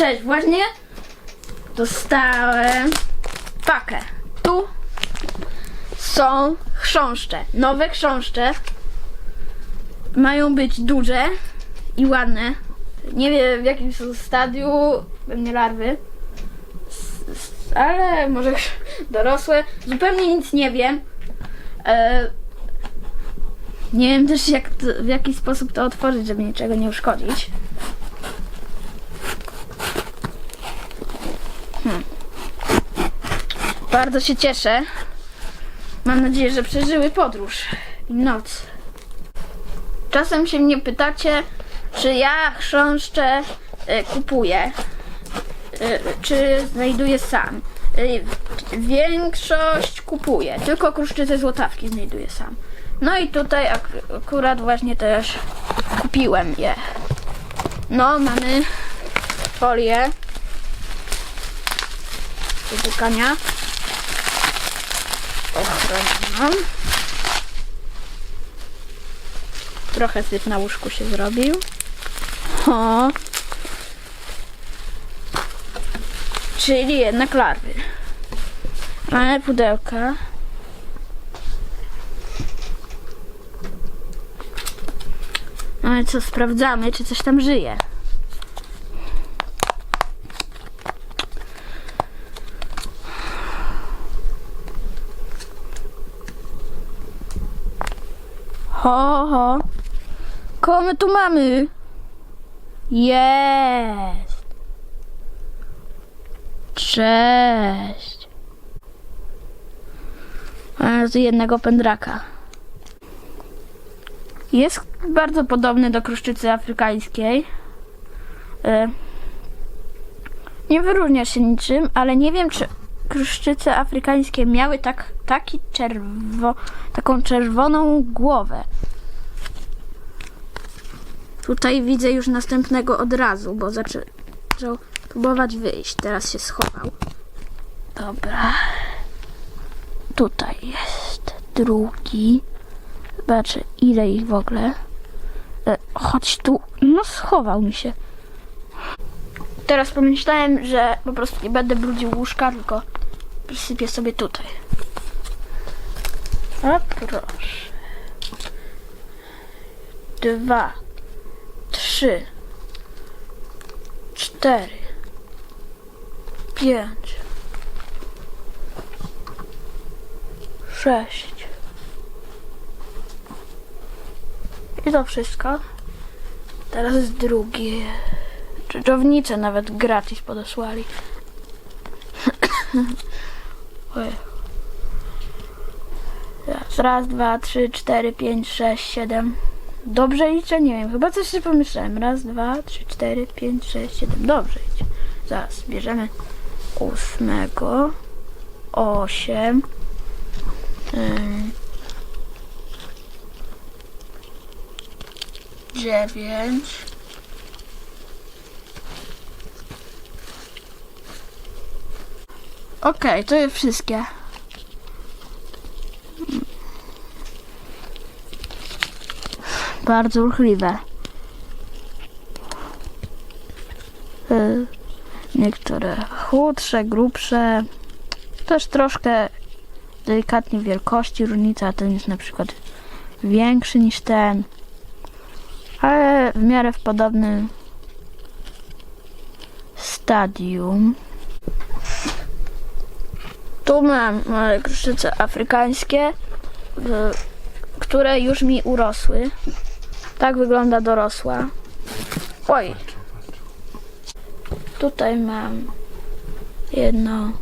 Cześć, właśnie dostałem pakę. Tu są chrząszcze, nowe chrząszcze. Mają być duże i ładne. Nie wiem w jakim są stadium, pewnie larwy. Ale może dorosłe. Zupełnie nic nie wiem. E, nie wiem też jak to, w jaki sposób to otworzyć, żeby niczego nie uszkodzić. Bardzo się cieszę. Mam nadzieję, że przeżyły podróż i noc. Czasem się mnie pytacie, czy ja chrząszcze y, kupuję, y, czy znajduję sam. Y, większość kupuję, tylko kruszczyce złotawki znajduję sam. No i tutaj ak- akurat właśnie też kupiłem je. No, mamy folię do pukania. Trochę syf na łóżku się zrobił. O. Czyli jednak larwy. Mamy pudełka. No i co, sprawdzamy, czy coś tam żyje. My tu mamy? Jest. Cześć. Mamy tu jednego pędraka. Jest bardzo podobny do kruszczycy afrykańskiej. E, Nie wyróżnia się niczym, ale nie wiem, czy kruszczyce afrykańskie miały tak, taki czerwo, taką czerwoną głowę. Tutaj widzę już następnego od razu, bo zaczął próbować wyjść. Teraz się schował. Dobra. Tutaj jest drugi. Zobaczę, ile ich w ogóle. E, chodź tu. No, schował mi się. Teraz pomyślałem, że po prostu nie będę brudził łóżka, tylko przysypię sobie tutaj. A proszę. Dwa, trzy, cztery, pięć, sześć. I to wszystko. Teraz drugie. Dżdżownice nawet gratis podesłali. Raz, dwa, trzy, cztery, pięć, sześć, siedem. Dobrze liczę? Nie wiem. Chyba coś sobie pomyślałem. Raz, dwa, trzy, cztery, pięć, sześć, siedem. Dobrze liczę. Zaraz bierzemy ósmego. Osiem. Ym, dziewięć. Okej, to jest wszystkie. Bardzo ruchliwe. Y, Niektóre chudsze, grubsze. Też troszkę delikatnie wielkości różnica. Ten jest na przykład większy niż ten. Ale w miarę w podobnym stadium. Tu mam małe kruszczyce afrykańskie, które już mi urosły. Tak wygląda dorosła. Oj. Tutaj mam jedną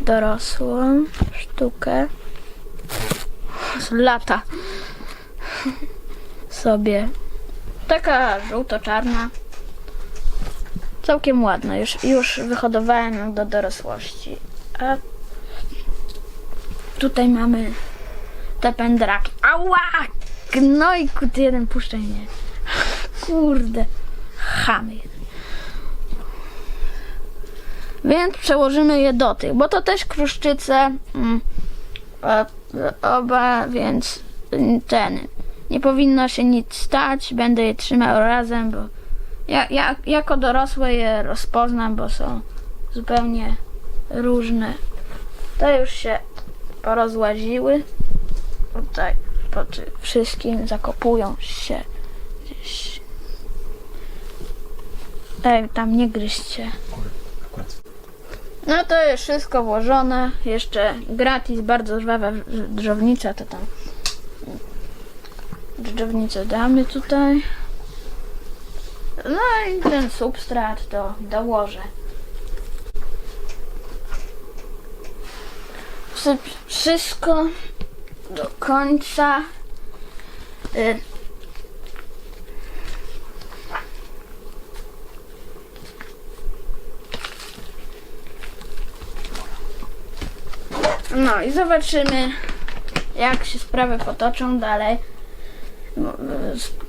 dorosłą sztukę. Z lata sobie. Taka żółto-czarna. Całkiem ładna. Już, już wyhodowałem ją do dorosłości. A Tutaj mamy te pędraki. Ała! Gnojku, ty jeden puszczaj mnie. Kurde. Chamy. Więc przełożymy je do tych, bo to też kruszczyce. Mm, oba, więc mm, ten. Nie powinno się nic stać. Będę je trzymał razem, bo Ja, ja jako dorosłe je rozpoznam, bo są zupełnie różne. Te już się porozłaziły. Tutaj tym wszystkim zakopują się gdzieś. Ej, tam nie gryźcie. No to jest wszystko włożone. Jeszcze gratis, bardzo żwawa drzownica, to tam drzewnicę damy tutaj. No i ten substrat to dołożę. Wszystko do końca. Y, No i zobaczymy, jak się sprawy potoczą dalej. Z-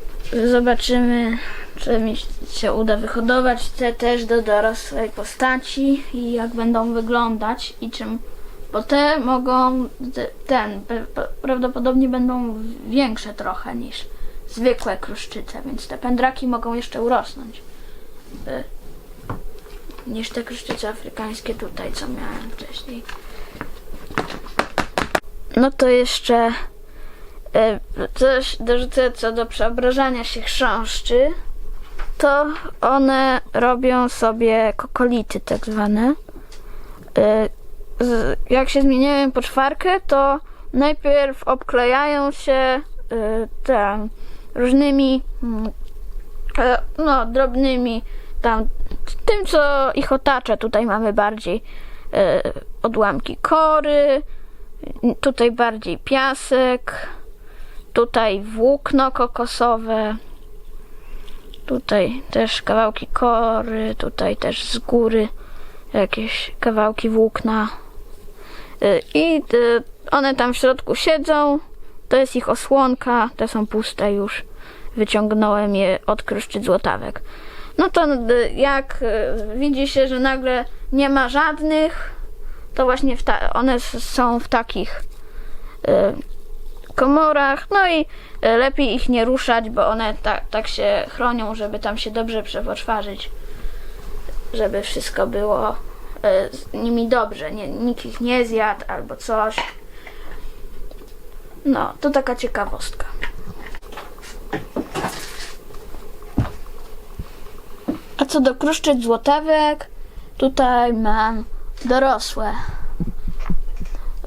Zobaczymy, czy mi się uda wyhodować te też do dorosłej postaci i jak będą wyglądać i czym. Bo te mogą, te- ten, prawdopodobnie będą większe trochę niż zwykłe kruszczyce, więc te pędraki mogą jeszcze urosnąć. Niż te kruszczyce afrykańskie tutaj, co miałem wcześniej. No to jeszcze e, coś dorzucę co do przeobrażania się chrząszczy. To one robią sobie kokolity tak zwane. Z- Jak się zmieniają po czwarkę, to najpierw obklejają się e, tam różnymi e, no, drobnymi tam tym, co ich otacza. Tutaj mamy bardziej e, odłamki kory, Tutaj bardziej piasek. Tutaj włókno kokosowe. Tutaj też kawałki kory. Tutaj też z góry jakieś kawałki włókna. Y, I y, one tam w środku siedzą. To jest ich osłonka. Te są puste już. Wyciągnąłem je od kruszczyc złotawek. No to y, jak widzi się, że nagle nie ma żadnych, to właśnie ta, one są w takich komorach. No i lepiej ich nie ruszać, bo one tak, tak się chronią, żeby tam się dobrze przepoczwarzyć. Żeby wszystko było z nimi dobrze. Nie, nikt ich nie zjadł albo coś. No, to taka ciekawostka. A co do kruszczyc złotawek, tutaj mam dorosłe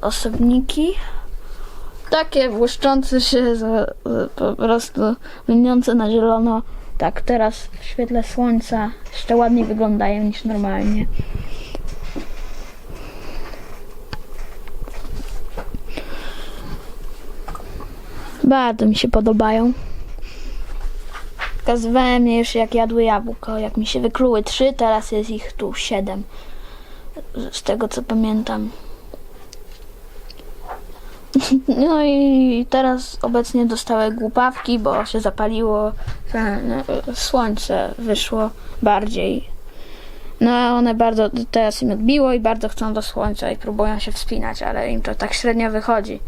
osobniki. Takie błyszczące się, z, po prostu mieniące na zielono. Tak, teraz w świetle słońca jeszcze ładniej wyglądają niż normalnie. Bardzo mi się podobają. Pokazywałem je już jak jadły jabłko, jak mi się wykluły trzy, teraz jest ich tu siedem. Z- tego co pamiętam. No i teraz obecnie dostały głupawki, bo się zapaliło, e, słońce wyszło bardziej. No a one bardzo, teraz im odbiło i bardzo chcą do słońca i próbują się wspinać, ale im to tak średnio wychodzi.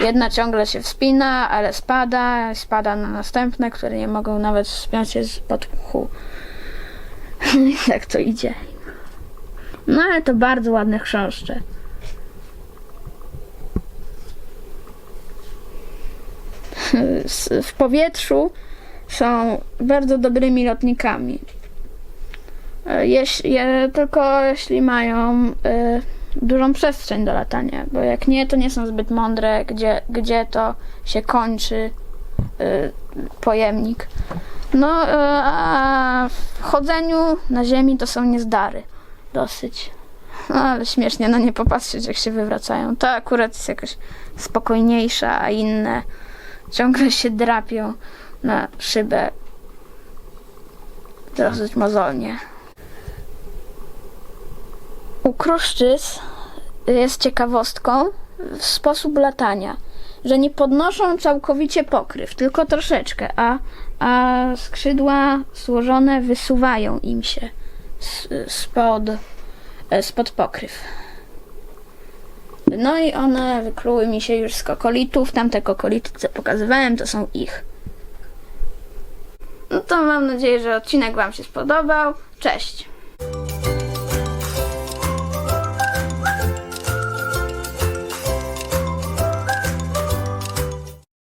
Jedna ciągle się wspina, ale spada, spada na następne, które nie mogą nawet wspiąć się z podchu. I tak to idzie. No ale to bardzo ładne chrząszcze. W powietrzu są bardzo dobrymi lotnikami. E, Jeśli, je, tylko jeśli mają e, dużą przestrzeń do latania, bo jak nie, to nie są zbyt mądre, gdzie, gdzie to się kończy e, pojemnik. No, e, a w chodzeniu na ziemi to są niezdary dosyć. No, ale śmiesznie na nie popatrzeć, jak się wywracają. To akurat jest jakaś spokojniejsza, a inne ciągle się drapią na szybę dosyć mozolnie. U kruszczyc jest ciekawostką sposób latania, że nie podnoszą całkowicie pokryw, tylko troszeczkę, a, a skrzydła złożone wysuwają im się spod, e, spod pokryw. No i one wykluły mi się już z kokolitów. Tamte kokolity, co pokazywałem, to są ich. No to mam nadzieję, że odcinek Wam się spodobał. Cześć!